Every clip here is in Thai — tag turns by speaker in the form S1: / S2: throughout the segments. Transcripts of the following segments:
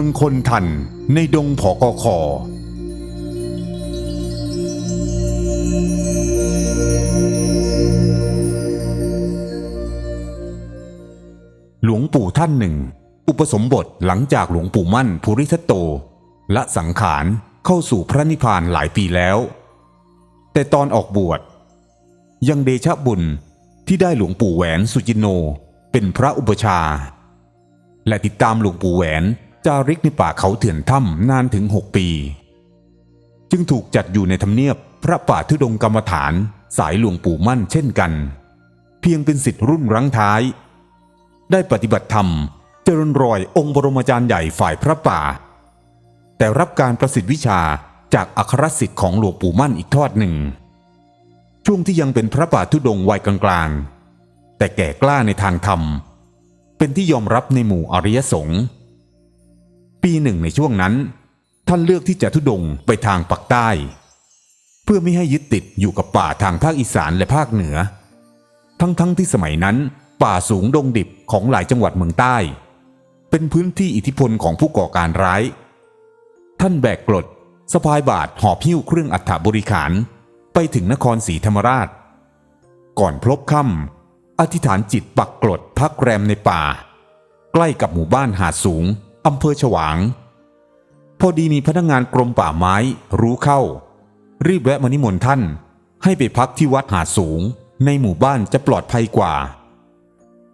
S1: องคนทันในดงผอกอคอหลวงปู่ท่านหนึ่ง อุปสมบทหลังจากหลวงปู่มั่นภูริทัตโต และสังขารเข้าสู่พระนิพพานหลายปีแล้ว แต่ตอนออกบวชยังเดชะบุญที่ได้หลวงปู่แหวนสุจินโน เป็นพระอุปชา และติดตามหลวงปู่แหวน จาริกในป่าเขาเถื่อนถ้ำนานถึง6ปี จึงถูกจัดอยู่ในธรรมเนียบพระป่าทุดงกรรมฐานสายหลวงปู่มั่นเช่นกัน เพียงเป็นสิทธิ์รุ่นรั้งท้าย ได้ปฏิบัติธรรม เจริญรอยองค์บรมอาจารย์ใหญ่ฝ่ายพระป่า แต่รับการประสิทธิ์วิชาจากอัครสิทธิ์ของหลวงปู่มั่นอีกทอดหนึ่ง ช่วงที่ยังเป็นพระป่าทุดงวัยกลางๆแต่แก่กล้าในทางธรรม เป็นที่ยอมรับในหมู่อริยสงฆ์ ปีหนึ่งในช่วงนั้น ท่านเลือกที่จะทุดงไปทางปักใต้ เพื่อไม่ให้ยึดติดอยู่กับป่าทางภาคอีสานและภาคเหนือ ทั้งๆทที่สมัยนั้น ป่าสูงดงดิบของหลายจังหวัดเมืองใต้ เป็นพื้นที่อิทธิพลของผู้ก่อการร้าย ท่านแบกกรดสะพายบาทหอบหิ้วเครื่องอัฐบริขาร ไปถึงนครศรีธรรมราช ก่อนพลบค่ำอธิษฐานจิตปักกรดพักแรมในป่า ใกล้กับหมู่บ้านหาดสูง อำเภอฉวาง พอดีมีพนักงานกรมป่าไม้รู้เข้า รีบแวะมานิมนต์ท่าน ให้ไปพักที่วัดหาดสูง ในหมู่บ้านจะปลอดภัยกว่า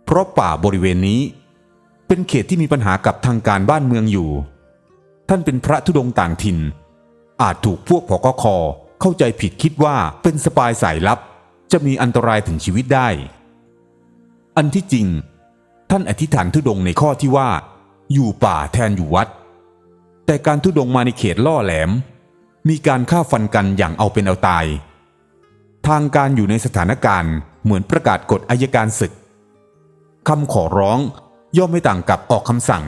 S1: เพราะป่าบริเวณนี้ เป็นเขตที่มีปัญหากับทางการบ้านเมืองอยู่ ท่านเป็นพระธุดงค์ต่างถิ่น อาจถูกพวกผอกคอเข้าใจผิดคิดว่าเป็นสปายสายลับ จะมีอันตรายถึงชีวิตได้ อันที่จริง ท่านอธิษฐานธุดงค์ในข้อที่ว่า อยู่ป่าแทนอยู่วัด แต่การธุดงมาในเขตล่อแหลม มีการฆ่าฟันกันอย่างเอาเป็นเอาตาย ทางการอยู่ในสถานการณ์เหมือนประกาศกฎอายการศึกคำขอร้องย่อมไม่ต่างกับออกคำสั่ง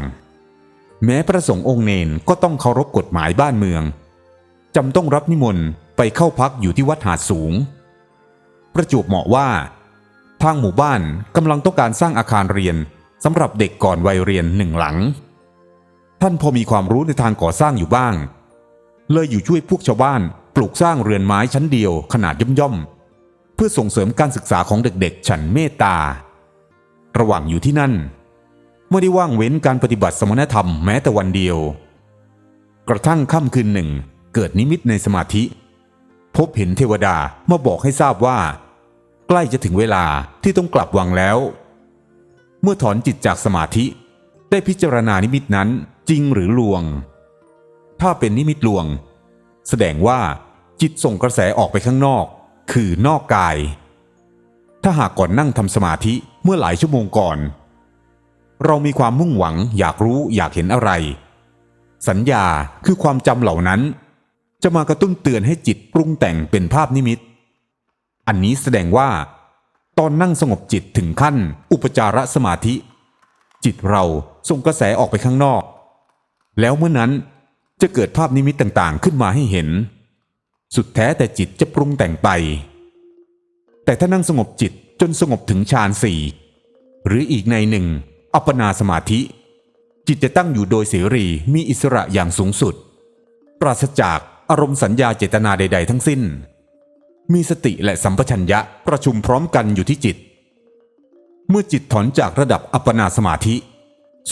S1: แม้พระสงฆ์องค์เนนก็ต้องเคารพกฎหมายบ้านเมืองจำต้องรับนิมนต์ไปเข้าพักอยู่ที่วัดหาดสูง ประจวบเหมาะว่า ทางหมู่บ้านกำลังต้องการสร้างอาคารเรียน สำหรับเด็กก่อนวัยเรียนหนึ่งหลัง ท่านพอมีความรู้ในทางก่อสร้างอยู่บ้าง เลยอยู่ช่วยพวกชาวบ้านปลูกสร้างเรือนไม้ชั้นเดียวขนาดย่อมๆ เพื่อส่งเสริมการศึกษาของเด็กๆ ฉันเมตตา ระหว่างอยู่ที่นั่น ไม่ได้ว่างเว้นการปฏิบัติสมณธรรมแม้แต่วันเดียว กระทั่งค่ำคืนหนึ่งเกิดนิมิตในสมาธิ พบเห็นเทวดามาบอกให้ทราบว่า ใกล้จะถึงเวลาที่ต้องกลับวังแล้ว เมื่อถอนจิตจากสมาธิ ได้พิจารณานิมิตนั้นจริงหรือลวง ถ้าเป็นนิมิตลวง แสดงว่าจิตส่งกระแสออกไปข้างนอก คือนอกกาย ถ้าหากก่อนนั่งทำสมาธิเมื่อหลายชั่วโมงก่อน เรามีความมุ่งหวังอยากรู้อยากเห็นอะไร สัญญาคือความจำเหล่านั้น จะมากระตุ้นเตือนให้จิตปรุงแต่งเป็นภาพนิมิต อันนี้แสดงว่า ตอนนั่งสงบจิตถึงขั้น อุปจารสมาธิ จิตเราส่งกระแสออกไปข้างนอก แล้วเมื่อนั้นจะเกิดภาพนิมิตต่างๆ ขึ้นมาให้เห็น สุดแท้แต่จิตจะปรุงแต่งไป แต่ถ้านั่งสงบจิตจนสงบถึงฌานสี่หรืออีกในหนึ่ง อัปปนาสมาธิ จิตจะตั้งอยู่โดยเสรีมีอิสระอย่างสูงสุด ปราศจากอารมณ์สัญญาเจตนาใด ๆ ทั้งสิ้น มีสติและสัมปชัญญะประชุมพร้อมกันอยู่ที่จิต เมื่อจิตถอนจากระดับอัปปนาสมาธิ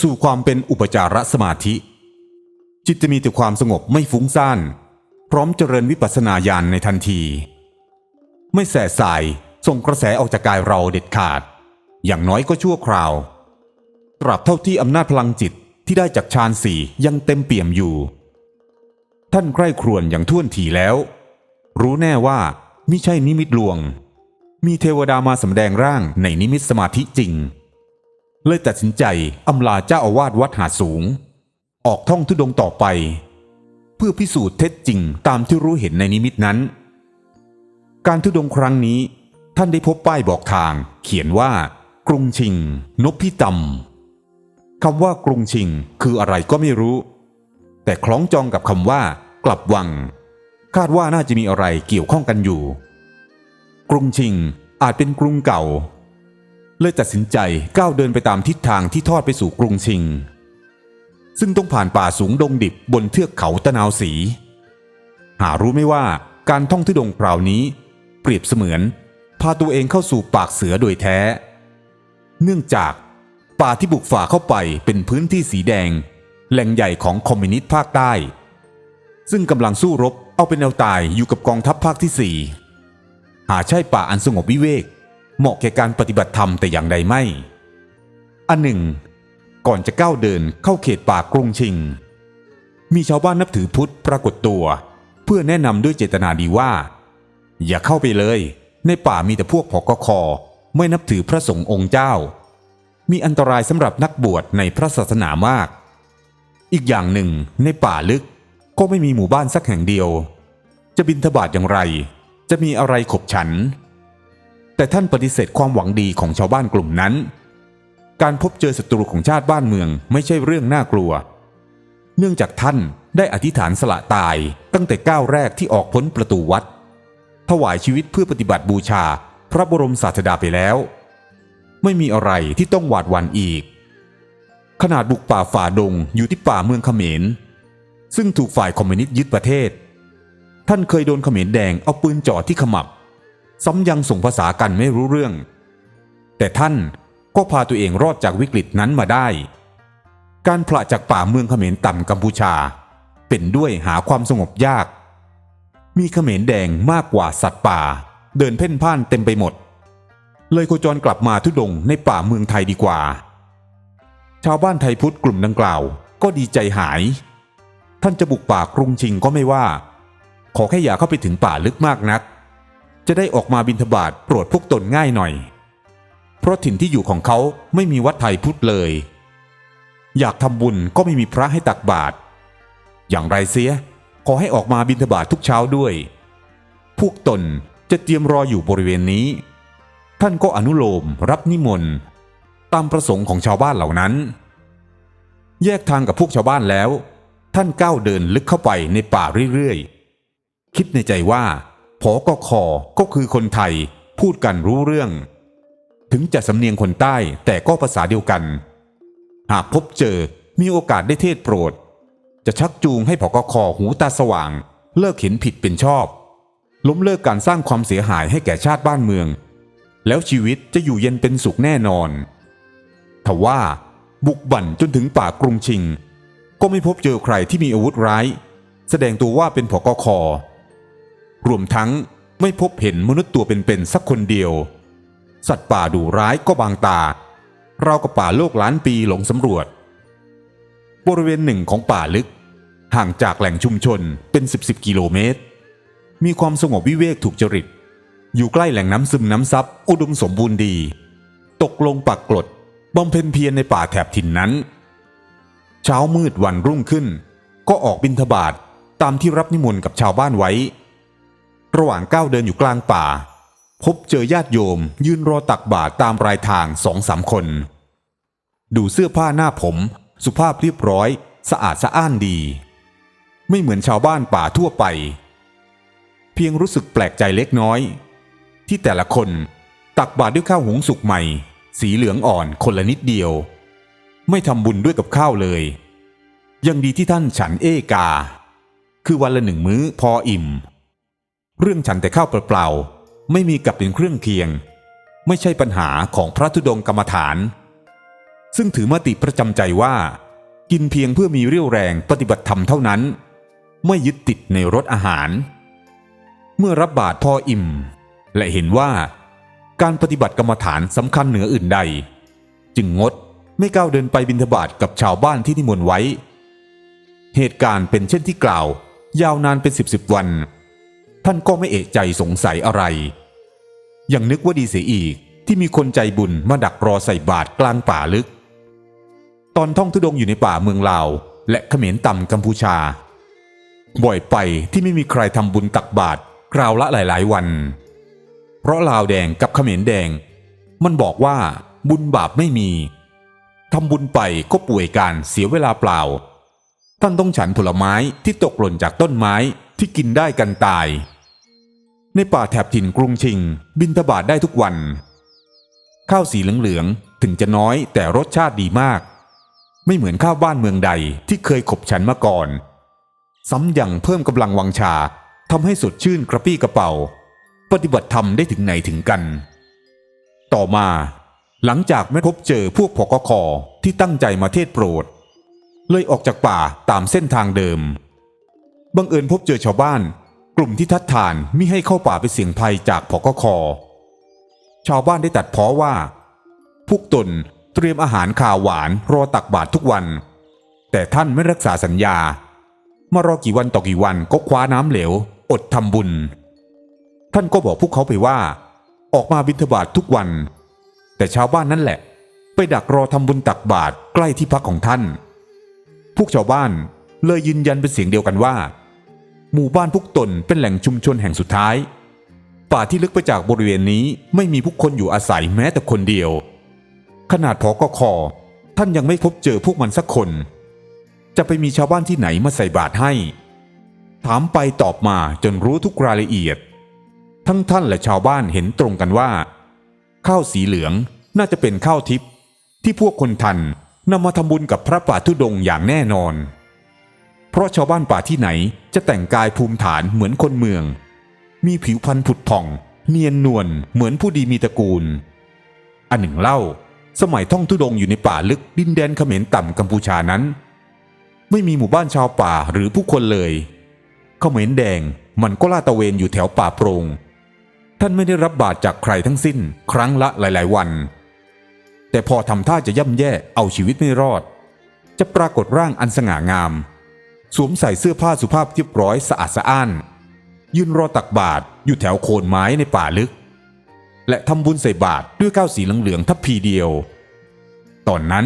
S1: สู่ความเป็นอุปจารสมาธิ จิตจะมีแต่ความสงบไม่ฟุ้งซ่าน พร้อมเจริญวิปัสสนาญาณในทันที ไม่แส่สายส่งกระแสออกจากกายเราเด็ดขาด อย่างน้อยก็ชั่วคราว ตราบเท่าที่อำนาจพลังจิตที่ได้จากฌานสี่ยังเต็มเปี่ยมอยู่ ท่านใคร่ครวญอย่างท่วนทีแล้ว รู้แน่ว่า มิใช่นิมิตลวง มีเทวดามาสำแดงร่างในนิมิตสมาธิจริง เลยตัดสินใจอำลาเจ้าอาวาสวัดหาสูง ออกท่องทุดงต่อไป เพื่อพิสูจน์เท็จจริงตามที่รู้เห็นในนิมิตนั้น การทุดงค์ครั้งนี้ท่านได้พบป้ายบอกทาง เขียนว่า กรุงชิง นพพิตำคำว่ากรุงชิงคืออะไรก็ไม่รู้ แต่คล้องจองกับคำว่า กลับวัง คาดว่าน่าจะมีอะไรเกี่ยวข้องกันอยู่ กรุงชิงอาจเป็นกรุงเก่า เลยตัดสินใจก้าวเดินไปตามทิศทางที่ทอดไปสู่กรุงชิง ซึ่งต้องผ่านป่าสูงดงดิบบนเทือกเขาตะนาวสี หารู้ไม่ว่าการท่องทุดงคราวนี้ เปรียบเสมือน พาตัวเองเข้าสู่ปากเสือโดยแท้ เนื่องจากป่าที่บุกฝ่าเข้าไปเป็นพื้นที่สีแดง แหล่งใหญ่ของคอมมิวนิสต์ภาคใต้ ซึ่งกำลังสู้รบ เอาเป็นเอาตายอยู่กับกองทัพภาคที่สี่หาใช่ป่าอันสงบวิเวก เหมาะแก่การปฏิบัติธรรมแต่อย่างใดไม่ อันหนึ่ง ก่อนจะก้าวเดินเข้าเขตป่ากรุงชิง มีชาวบ้านนับถือพุทธปรากฏตัว เพื่อแนะนำด้วยเจตนาดีว่า อย่าเข้าไปเลย ในป่ามีแต่พวกผอกคอไม่นับถือพระสงฆ์องค์เจ้า มีอันตรายสำหรับนักบวชในพระศาสนามาก อีกอย่างหนึ่งในป่าลึก ก็ไม่มีหมู่บ้านสักแห่งเดียว จะบินทบาทอย่างไร จะมีอะไรขบฉัน แต่ท่านปฏิเสธความหวังดีของชาวบ้านกลุ่มนั้น การพบเจอศัตรูของชาติบ้านเมืองไม่ใช่เรื่องน่ากลัว เนื่องจากท่านได้อธิษฐานสละตายตั้งแต่ก้าวแรกที่ออกพ้นประตูวัด ถวายชีวิตเพื่อปฏิบัติบูชาพระบรมศาสดาไปแล้ว ไม่มีอะไรที่ต้องหวาดหวั่นอีก ขนาดบุกป่าฝ่าดงอยู่ที่ป่าเมืองเขมร ซึ่งถูกฝ่ายคอมมิวนิสต์ยึดประเทศ ท่านเคยโดนเขมรแดงเอาปืนจ่อที่ขมับ ซ้ำยังส่งภาษากันไม่รู้เรื่อง แต่ท่านก็พาตัวเองรอดจากวิกฤตนั้นมาได้ การผละจากป่าเมืองเขมรต่ำกัมพูชา เป็นด้วยหาความสงบยาก มีเขมรแดงมากกว่าสัตว์ป่า เดินเพ่นพ่านเต็มไปหมด เลยโคจรกลับมาทุดงในป่าเมืองไทยดีกว่า ชาวบ้านไทยพุทธกลุ่มดังกล่าว ก็ดีใจหาย ท่านจะบุกป่ากรุงชิงก็ไม่ว่า ขอแค่อย่าเข้าไปถึงป่าลึกมากนัก จะได้ออกมาบินทบาทโปรดพวกตนง่ายหน่อย เพราะถิ่นที่อยู่ของเขาไม่มีวัดไทยพุทธเลย อยากทำบุญก็ไม่มีพระให้ตักบาตรอย่างไรเสีย ขอให้ออกมาบิณฑบาตทุกเช้าด้วย พวกตนจะเตรียมรออยู่บริเวณนี้ ท่านก็อนุโลมรับนิมนต์ตามประสงค์ของชาวบ้านเหล่านั้น แยกทางกับพวกชาวบ้านแล้ว ท่านก้าวเดินลึกเข้าไปในป่าเรื่อยๆ คิดในใจว่าผอกคอก็คือคนไทยพูดกันรู้เรื่อง ถึงจะสำเนียงคนใต้แต่ก็ภาษาเดียวกัน หากพบเจอมีโอกาสได้เทศโปรด จะชักจูงให้ผกคอหูตาสว่าง เลิกเห็นผิดเป็นชอบ ล้มเลิกการสร้างความเสียหายให้แก่ชาติบ้านเมือง แล้วชีวิตจะอยู่เย็นเป็นสุขแน่นอนทว่าบุกบั่นจนถึงป่ากรุงชิง ก็ไม่พบเจอใครที่มีอาวุธร้าย แสดงตัวว่าเป็นผกคอรวมทั้งไม่พบเห็นมนุษย์ตัวเป็นๆสักคนเดียว สัตว์ป่าดุร้ายก็บางตา เรากับป่าโลกล้านปีหลงสำรวจ บริเวณหนึ่งของป่าลึก ห่างจากแหล่งชุมชนเป็น 10บสกิโลเมตร มีความสงบวิเวกถูกจริต อยู่ใกล้แหล่งน้ำซึมน้ำซับอุดมสมบูรณ์ดี ตกลงปักกลดบำเพ็ญเพียรในป่าแถบถิ่นนั้น เช้ามืดวันรุ่งขึ้น ก็ออกบินทบาทตามที่รับนิมนต์กับชาวบ้านไว้ ระหว่างก้าวเดินอยู่กลางป่า พบเจอญาติโยม ยืนรอตักบาตรตามรายทางสองสามคน ดูเสื้อผ้าหน้าผม สุภาพเรียบร้อย สะอาดสะอ้านดี ไม่เหมือนชาวบ้านป่าทั่วไป เพียงรู้สึกแปลกใจเล็กน้อย ที่แต่ละคนตักบาตรด้วยข้าวหุงสุกใหม่ สีเหลืองอ่อนคนละนิดเดียว ไม่ทำบุญด้วยกับข้าวเลย ยังดีที่ท่านฉันเอกา คือวันละหนึ่งมื้อพออิ่ม เรื่องฉันแต่ข้าวเปล่าๆไม่มีกับเป็นเครื่องเคียง ไม่ใช่ปัญหาของพระธุดงค์กรรมฐาน ซึ่งถือมติประจำใจว่า กินเพียงเพื่อมีเรี่ยวแรงปฏิบัติธรรมเท่านั้น ไม่ยึดติดในรสอาหาร เมื่อรับบาตรพออิ่ม และเห็นว่าการปฏิบัติกรรมฐานสำคัญเหนืออื่นใด จึงงด ไม่ก้าวเดินไปบิณฑบาตกับชาวบ้านที่นิมนต์ไว้ เหตุการณ์เป็นเช่นที่กล่าว ยาวนานเป็นสิบสิบวัน ท่านก็ไม่เอะใจสงสัยอะไร ยังนึกว่าดีเสียอีกที่มีคนใจบุญมาดักรอใส่บาตรกลางป่าลึก ตอนท่องทุดงอยู่ในป่าเมืองลาว และเขมรต่ำกัมพูชา บ่อยไปที่ไม่มีใครทำบุญตักบาตรคราวละหลาย ๆ วัน เพราะลาวแดงกับเขมรแดง มันบอกว่าบุญบาปไม่มี ทำบุญไปก็ป่วยการเสียเวลาเปล่า ท่านต้องฉันผลไม้ที่ตกหล่นจากต้นไม้ที่กินได้กันตาย ในป่าแถบถิ่นกรุงชิง บินทบาทได้ทุกวัน ข้าวสีเหลืองๆถึงจะน้อยแต่รสชาติดีมาก ไม่เหมือนข้าวบ้านเมืองใดที่เคยขบฉันมาก่อนซ้ำยังเพิ่มกำลังวังชาทำให้สดชื่นกระปี้กระเป๋า ปฏิบัติธรรมได้ถึงไหนถึงกัน ต่อมา หลังจากไม่พบเจอพวกพกคอที่ตั้งใจมาเทศโปรด เลยออกจากป่าตามเส้นทางเดิม บังเอิญพบเจอชาวบ้าน กลุ่มที่ทัดทานมิให้เข้าป่าไปเสี่ยงภัยจากพกคอชาวบ้านได้ตัดพ้อว่า พวกตนเตรียมอาหารข่าวหวานรอตักบาตรทุกวัน แต่ท่านไม่รักษาสัญญา มารอกี่วันต่อกี่วันก็คว้าน้ำเหลว อดทำบุญ ท่านก็บอกพวกเขาไปว่า ออกมาบิณฑบาตทุกวัน แต่ชาวบ้านนั่นแหละ ไปดักรอทำบุญตักบาตรใกล้ที่พักของท่าน พวกชาวบ้านเลยยืนยันเป็นเสียงเดียวกันว่า หมู่บ้านพวกตนเป็นแหล่งชุมชนแห่งสุดท้าย ป่าที่ลึกไปจากบริเวณนี้ไม่มีผู้คนอยู่อาศัยแม้แต่คนเดียว ขนาดพอกคอท่านยังไม่พบเจอพวกมันสักคน จะไปมีชาวบ้านที่ไหนมาใส่บาตรให้ ถามไปตอบมาจนรู้ทุกรายละเอียด ทั้งท่านและชาวบ้านเห็นตรงกันว่า ข้าวสีเหลืองน่าจะเป็นข้าวทิพย์ที่พวกคนทันนำมาทำบุญกับพระป่าทุดงอย่างแน่นอน เพราะชาวบ้านป่าที่ไหนจะแต่งกายภูมิฐานเหมือนคนเมือง มีผิวพรรณผุดผ่อง เนียนนวลเหมือนผู้ดีมีตระกูล อันหนึ่งเล่า สมัยท่องทุดงอยู่ในป่าลึกดินแดนเขมรต่ำกัมพูชานั้น ไม่มีหมู่บ้านชาวป่าหรือผู้คนเลยเขมรแดงมันก็ลาดตะเวนอยู่แถวป่าโปร่ง ท่านไม่ได้รับบาตรจากใครทั้งสิ้น ครั้งละหลาย ๆ วัน แต่พอทำท่าจะย่ำแย่เอาชีวิตไม่รอด จะปรากฏร่างอันสง่างาม สวมใส่เสื้อผ้าสุภาพเรียบร้อยสะอาดสะอ้าน ยืนรอตักบาตรอยู่แถวโคนไม้ในป่าลึก และทำบุญใส่บาตรด้วยก้าวสีเหลืองๆทัพพีเดียว ตอนนั้น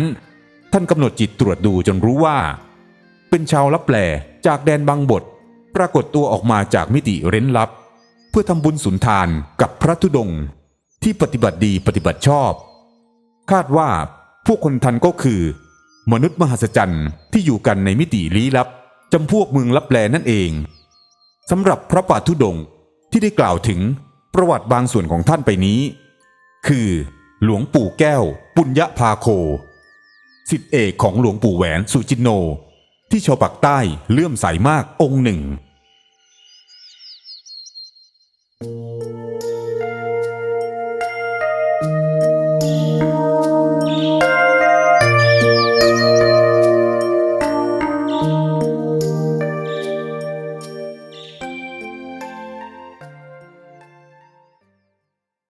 S1: ท่านกำหนดจิตตรวจดูจนรู้ว่า เป็นชาวลับแปลจากแดนบางบท ปรากฏตัวออกมาจากมิติเร้นลับ เพื่อทำบุญสุนทานกับพระธุดงค์ที่ปฏิบัติดีปฏิบัติชอบ คาดว่าพวกคนทันก็คือ มนุษย์มหัศจรรย์ที่อยู่กันในมิติลี้ลับจำพวกเมืองลับแลนั่นเองสำหรับพระป่าธุดงค์ที่ได้กล่าวถึงประวัติบางส่วนของท่านไปนี้ คือ หลวงปู่แก้ว ปุญญพาโคสิทธิเอกของหลวงปู่แหวนสุจินโน ที่ชาวปากใต้เลื่อมใสมากองค์หนึ่ง